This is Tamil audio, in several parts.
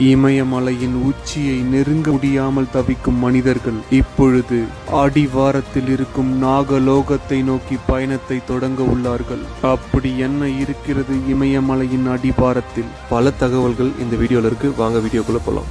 இமயமலையின் உச்சியை நெருங்க முடியாமல் தவிக்கும் மனிதர்கள் இப்பொழுது அடிவாரத்தில் இருக்கும் நாகலோகத்தை நோக்கி பயணத்தை தொடங்க உள்ளார்கள். அப்படி என்ன இருக்கிறது இமயமலையின் அடிவாரத்தில்? பல தகவல்கள் இந்த வீடியோல இருக்கு. வாங்க வீடியோக்குள்ள போலாம்.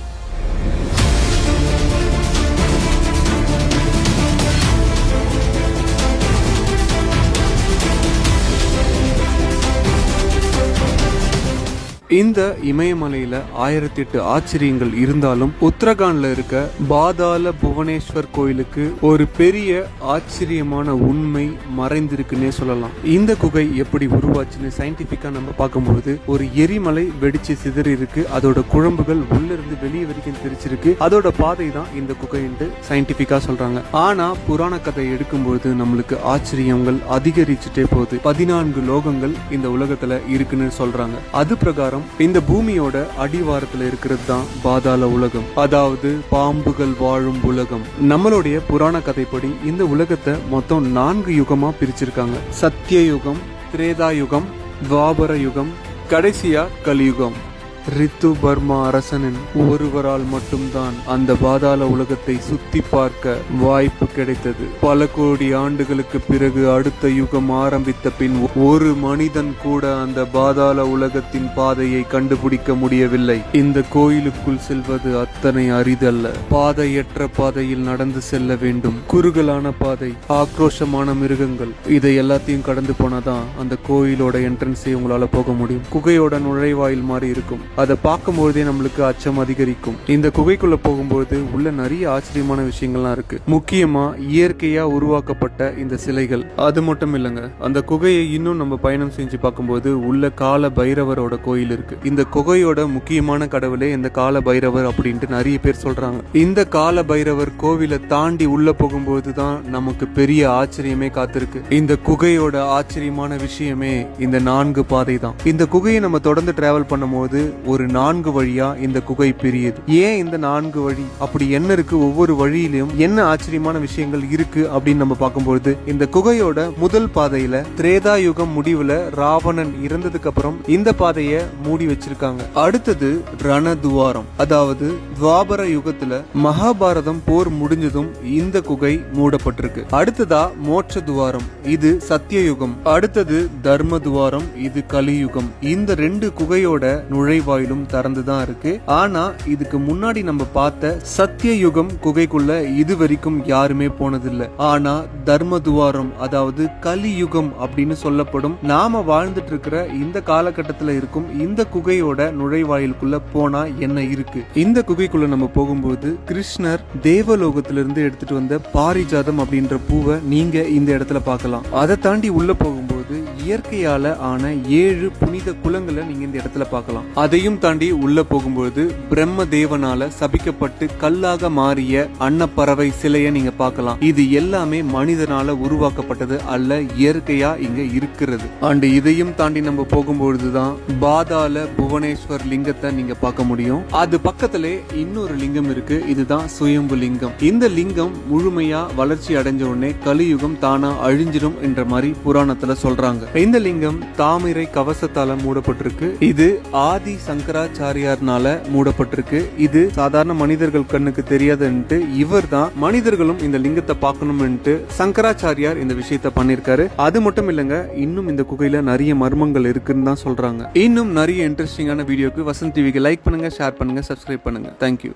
இந்த இமயமலையில ஆயிரத்தி எட்டு ஆச்சரியங்கள் இருந்தாலும் உத்தரகாண்ட்ல இருக்க பாதாள புவனேஸ்வர் கோயிலுக்கு ஒரு பெரிய ஆச்சரியமான உண்மை மறைந்திருக்குன்னே சொல்லலாம். இந்த குகை எப்படி உருவாச்சுன்னு சயின்டிபிக்கா நம்ம பார்க்கும்போது ஒரு எரிமலை வெடிச்சு சிதறி இருக்கு அதோட குழம்புகள் உள்ள இருந்து வெளியே வரைக்கும் தெரிச்சிருக்கு அதோட பாதை தான் இந்த குகைன்ட்டு சயின்டிபிக்கா சொல்றாங்க. ஆனா புராண கதை எடுக்கும்போது நம்மளுக்கு ஆச்சரியங்கள் அதிகரிச்சுட்டே போகுது. பதினான்கு லோகங்கள் இந்த உலகத்துல இருக்குன்னு சொல்றாங்க. அது பிரகாரம் இந்த பூமியோட அடிவாரத்துல இருக்கிறது தான் பாதாள உலகம். அதாவது பாம்புகள் வாழும் உலகம். நம்மளுடைய புராண கதைப்படி இந்த உலகத்தை மொத்தம் நான்கு யுகமா பிரிச்சிருக்காங்க. சத்திய யுகம் திரேதா யுகம் துவாபர யுகம் கடைசியா கலியுகம். ரித்து பர்மா அரசனின் ஒருவரால் மட்டும்தான் அந்த பாதாள உலகத்தை சுத்தி பார்க்க வாய்ப்பு கிடைத்தது. பல கோடி ஆண்டுகளுக்கு பிறகு அடுத்த யுகம் ஆரம்பித்த பின் ஒரு மனிதன் கூட அந்த பாதாள உலகத்தின் பாதையை கண்டுபிடிக்க முடியவில்லை. இந்த கோயிலுக்குள் செல்வது அத்தனை அரிதல்ல. பாதையற்ற பாதையில் நடந்து செல்ல வேண்டும். குறுகலான பாதை ஆக்ரோஷமான மிருகங்கள் இதை எல்லாத்தையும் கடந்து போனாதான் அந்த கோயிலோட என்ட்ரன்ஸை உங்களால போக முடியும். குகையோட நுழைவாயில் மாதிரி இருக்கும். அதை பார்க்கும்போதே நம்மளுக்கு அச்சம் அதிகரிக்கும். இந்த குகைக்குள்ள போகும்போது உள்ள நிறைய ஆச்சரியமான விஷயங்கள்லாம் இருக்கு. முக்கியமா இயற்கையா உருவாக்கப்பட்ட இந்த சிலைகள். அது மட்டும் இல்லைங்க அந்த குகையை இன்னும் நம்ம பயணம் செஞ்சு பார்க்கும்போது உள்ள கால பைரவரோட கோயில் இருக்கு. இந்த குகையோட முக்கியமான கடவுளே இந்த கால பைரவர் அப்படின்ட்டு நிறைய பேர் சொல்றாங்க. இந்த கால பைரவர் கோவிலை தாண்டி உள்ள போகும்போது தான் நமக்கு பெரிய ஆச்சரியமே காத்திருக்கு. இந்த குகையோட ஆச்சரியமான விஷயமே இந்த நான்கு பாதை தான். இந்த குகையை நம்ம தொடர்ந்து டிராவல் பண்ணும்போது ஒரு நான்கு வழியா இந்த குகை பிரியுது. ஏன் இந்த நான்கு வழி? அப்படி என்ன இருக்கு? ஒவ்வொரு வழியிலும் என்ன ஆச்சரியமான விஷயங்கள் இருக்கு அப்படின்னு நம்ம பார்க்கும்பொழுது இந்த குகையோட முதல் பாதையில திரேதா யுகம் முடிவுல ராவணன் இறந்ததுக்கு அப்புறம் இந்த பாதையை மூடி வச்சிருக்காங்க. அடுத்தது ரணதுவாரம். அதாவது துவாபர யுகத்துல மகாபாரதம் போர் முடிஞ்சதும் இந்த குகை மூடப்பட்டிருக்கு. அடுத்ததா மோட்ச துவாரம் இது சத்தியயுகம். அடுத்தது தர்ம துவாரம் இது கலியுகம். இந்த ரெண்டு குகையோட நுழைவாயிலும் திறந்துதான் இருக்கு. ஆனா இதுக்கு முன்னாடி நம்ம பார்த்த சத்திய யுகம் குகைக்குள்ள இது வரைக்கும் யாருமே போனதில்லை. ஆனா தர்ம துவாரம் அதாவது கலியுகம் அப்படின்னு சொல்லப்படும் நாம வாழ்ந்துட்டு இருக்கிற இந்த காலகட்டத்துல இருக்கும் இந்த குகையோட நுழைவாயிலுக்குள்ள போனா என்ன இருக்கு? இந்த குகைக்குள்ள நம்ம போகும்போது கிருஷ்ணர் தேவலோகத்திலிருந்து எடுத்துட்டு வந்த பாரிஜாதம் அப்படின்ற பூவை நீங்க இந்த இடத்துல பார்க்கலாம். அதை தாண்டி உள்ள போகும்போது இயற்கையால ஆன ஏழு புனித குலங்களை நீங்க இந்த இடத்துல பார்க்கலாம். அதையும் தாண்டி உள்ள போகும்போது பிரம்ம தேவனால சபிக்கப்பட்டு கல்லாக மாறிய அன்னப்பறவை சிலையை நீங்க பார்க்கலாம். இது எல்லாமே மனிதனால உருவாக்கப்பட்டது அல்ல இயற்கையா இங்க இருக்கிறது. அண்ட் இதையும் தாண்டி நம்ம போகும்பொழுதுதான் பாதாள புவனேஸ்வர் லிங்கத்தை நீங்க பார்க்க முடியும். அது பக்கத்திலே இன்னொரு லிங்கம் இருக்கு இதுதான் சுயம்பு லிங்கம். இந்த லிங்கம் முழுமையா வளர்ச்சி அடைஞ்ச உடனே கலியுகம் தானா அழிஞ்சிடும் என்ற மாதிரி புராணத்துல சொல்றாங்க. இந்த லிங்கம் தாமிரை கவசத்தால மூடப்பட்டிருக்கு. இது ஆதி சங்கராச்சாரியார்னால மூடப்பட்டிருக்கு. இது சாதாரண மனிதர்கள் கண்ணுக்கு தெரியாதுன்ட்டு இவர் தான் மனிதர்களும் இந்த லிங்கத்தை பார்க்கணும்னுட்டு சங்கராச்சாரியார் இந்த விஷயத்த பண்ணிருக்காரு அது மட்டும் இல்லைங்க இன்னும் இந்த குகையில நிறைய மர்மங்கள் இருக்குன்னு தான் சொல்றாங்க. இன்னும் நிறைய இன்ட்ரெஸ்டிங்கான வீடியோக்கு வசந்த் டிவிக்கு லைக் பண்ணுங்க ஷேர் பண்ணுங்க சப்ஸ்கிரைப் பண்ணுங்க. தேங்க்யூ